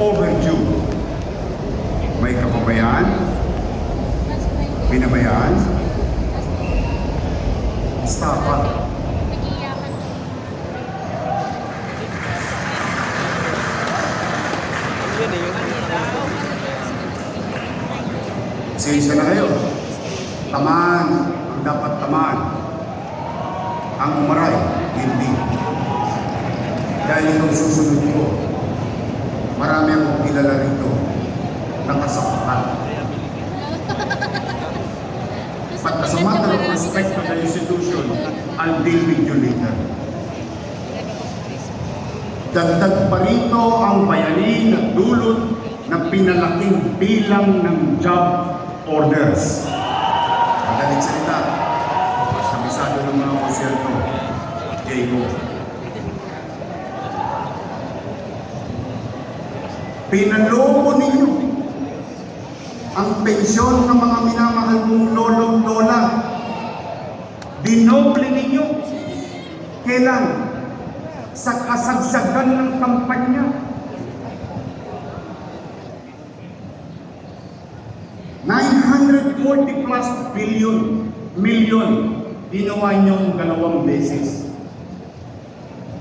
overdue. May kapabayaan, binabayaan, estafa. Sensya na kayo. Tamaan ang dapat tamaan. Ang umaray, hindi. Dahil itong susunod ko, marami akong kilala rito nakasaktan. But as a matter of respect to the institution, I'll deal with you later. Dagdag pa rito ang bayani na dulot ng pinalaking bilang ng job orders. Madaling salita, mas kabisado ng mga konsyerto, Diego. Pinalobo ninyo ang pensyon ng mga minamahal mong lolo't lola. Dinoble ninyo. Kailan? Sa kasagsagan ng kampanya. $940 plus billion, million, ginawa niyong dalawang beses.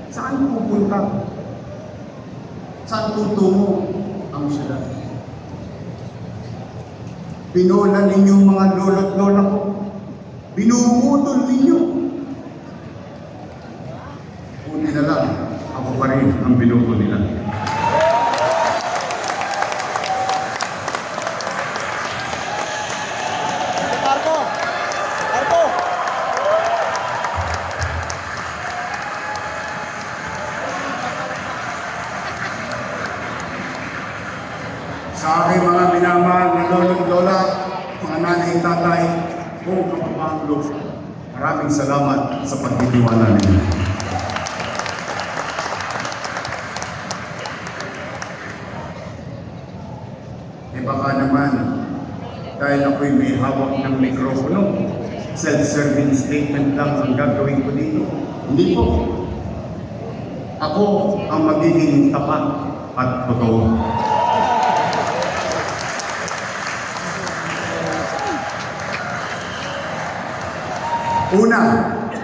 Saan pupunta? Saan tutungo ang sila? Pinola ninyo mga lolo't lola ko. Binubutol ninyo. Buti na lang, ako pa rin ang binuto nila. Marco! Marco! Sa aking mga minamahal na lolo't lola, mga nanay tatay, kung kapapanglo, maraming salamat sa pagtitiwala ninyo. Eh baka naman, dahil ako'y may hawak ng mikropono, self-serving statement lang ang gagawin ko dito. Hindi po. Ako ang magiging tapat at totoo. Una,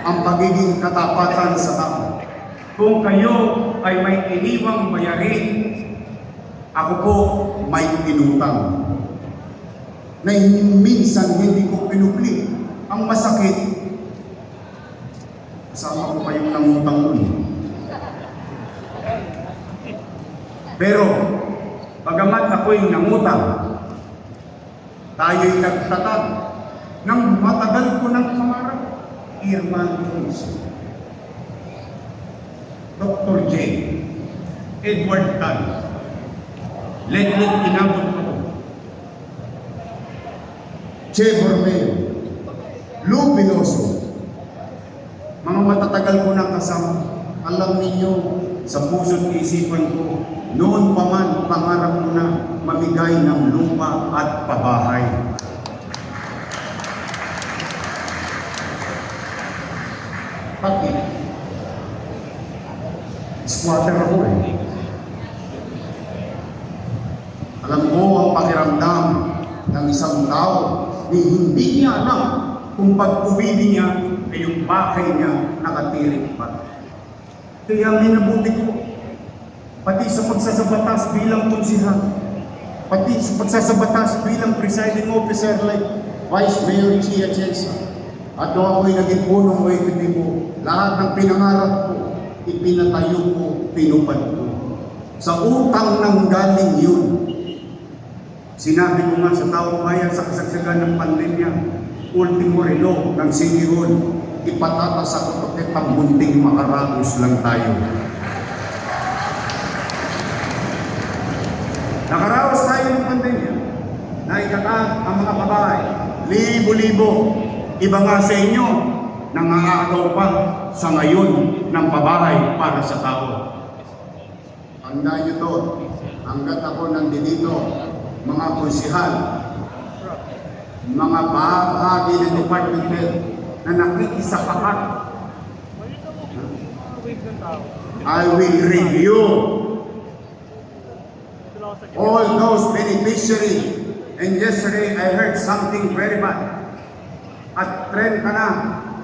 ang pagiging katapatan sa tao. Kung kayo ay may iniwang bayarin, ako po may inutang. Na minsan hindi ko pinupli. Ang masakit, kasama ko kayong nangutang nun. Pero, bagamat ako'y nangutang, tayo'y nagtatag ng matagal ko ng pangarap. Irman Cruz. Dr. J. Edward Tan. Ledlet inabot ko. Che Bormeo. Lou Piloso. Mga matatagal ko ng kasama. Alam ninyo, sa puso't isipan ko, noon pa man pangarap ko na mamigay ng lupa at pabahay. Bakit? Squatter ako eh. Alam ko ang pakiramdam ng isang tao ni hindi niya alam kung pag-uwi niya ay yung bahay niya nakatirik pa. Kaya minabuti ko, pati sa pagsasabatas bilang konsihan, pati sa pagsasabatas bilang presiding officer like Vice Mayor Chia Chensa, at nung ako'y naging punong mo, lahat ng pinangarap ko, ipinatayo ko, pinupad ko. Sa utang ng galing yun, sinabi ko nga sa taong bayan sa kasagsagan ng pandemya, ultimo relo ng Hall, ipatatas sa kutukit ang munting makaragos lang tayo. Nakaraos tayo ng pandemya, naikatag ang mga babae, libo-libo, iba nga sa inyo, nangangaagaw pa sa ngayon ng pabahay para sa tao. Tandaan niyo to, hanggat ako nandito, mga konsihal, mga bahagi ng department head na nakikisapakat, I will review all those beneficiary. And yesterday, I heard something very bad. At trend ka na,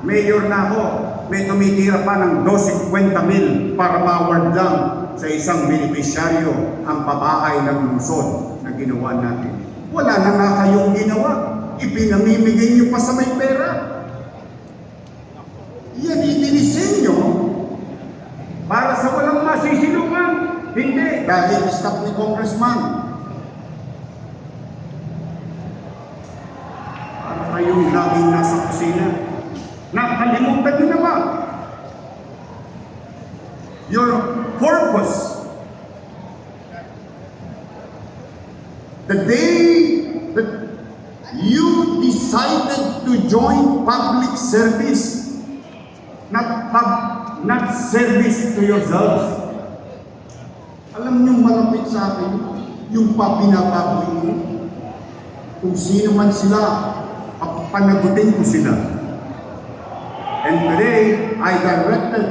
mayor na ako, may tumitira pa ng 12.50 mil para ma-award lang sa isang beneficiaryo ang pabahay ng lungsod na ginawa natin. Wala na nga kayong ginawa. Ipinamimigay niyo pa sa may pera. Yan itinisenyo para sa walang masisilungan. Hindi, dahil staff ni Congressman. Para kayong laging nasa kusina. Nakalimutan niyo na ba? Your purpose. The day that you decided to join public service, not pub, not service to yourselves. Alam niyo malapit sa akin, yung pa pinapaboy mo, kung sino man sila, panagutin ko sila. And today, I directed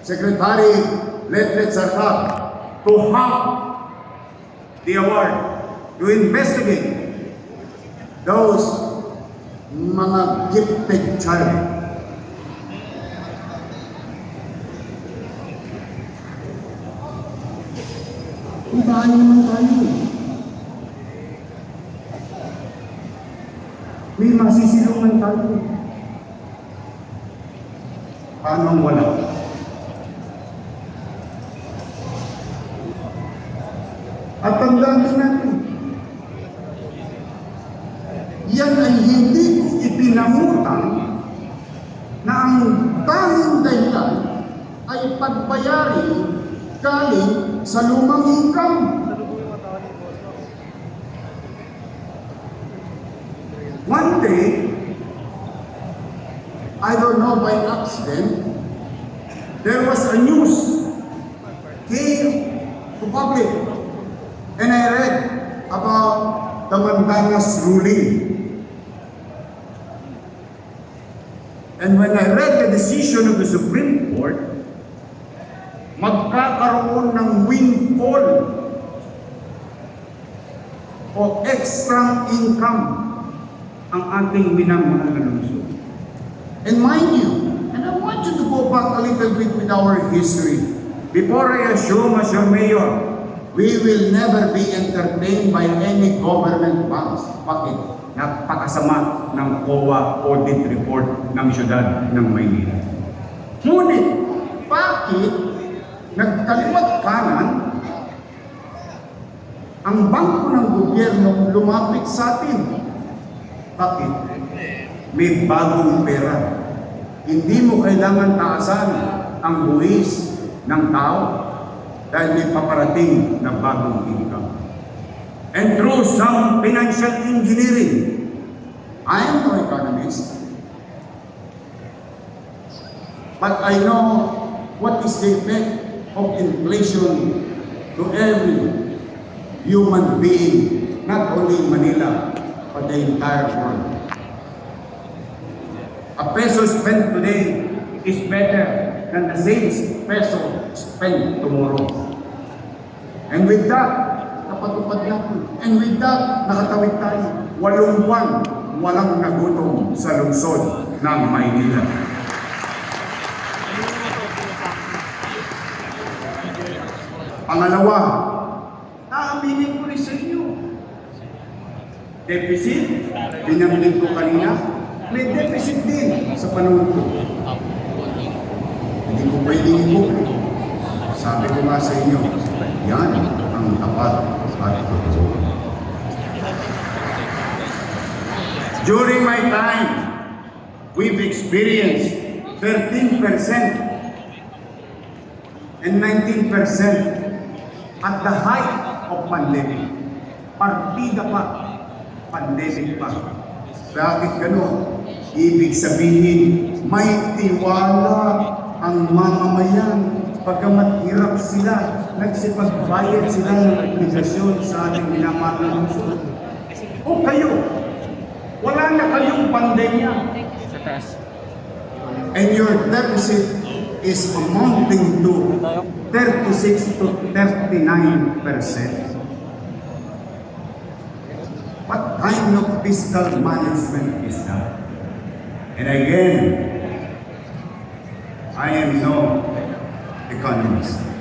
Secretary Letlet Sarkar to have the award to investigate those mga gifted child. Kung tayo naman tayo. May masisilungan tayo. Paano ang wala? At tandaan din natin, yan ay hindi ko ipinangutang na ang tanging dahilan ay pagbayari galing sa lumang income. One day, I don't know by accident, there was a news came to public and I read about the Mandanas ruling. And when I read the decision of the Supreme Court, magkakaroon ng windfall o extra income ang ating minamahal na lungsod. And mind you, and I want you to go back a little bit with our history. Before I assume as your mayor, we will never be entertained by any government bonds. Bakit? Napakasama ng COA audit report ng siyudad ng Maynila. Ngunit, bakit nagkaliwat kanan ang bangko ng gobyerno lumapit sa atin? Bakit? May bagong pera. Hindi mo kailangan taasan ang buwis ng tao dahil may paparating na bagong income. And through some financial engineering, I am no economist, but I know what is the effect of inflation to every human being, not only Manila, but the entire world. A peso spent today is better than the same peso spent tomorrow. And with that, napatupad natin. And with that, nakatawid tayo. Walong buwan, walang nagutom sa lungsod ng Maynila. Pangalawa, aaminin ko rin sa inyo. Deficit, binanggit ko kanina, may deficit din sa panahon ko. Hindi ko pwedeng i-book. Sabi ko nga sa inyo, yan ang tapat at totoo. During my time, we've experienced 13% and 19% at the height of pandemic. Partida pa, pandemic pa. Bakit gano'n? Ibig sabihin, may tiwala ang mamamayan. Pagkamat hirap sila, nagsipagbayad sila ng obligasyon sa ating minamahal na lungsod. O kayo, wala na kayong pandemya. And your deficit is amounting to 36 to 39 percent. What kind of fiscal management is that? And again, I am no economist.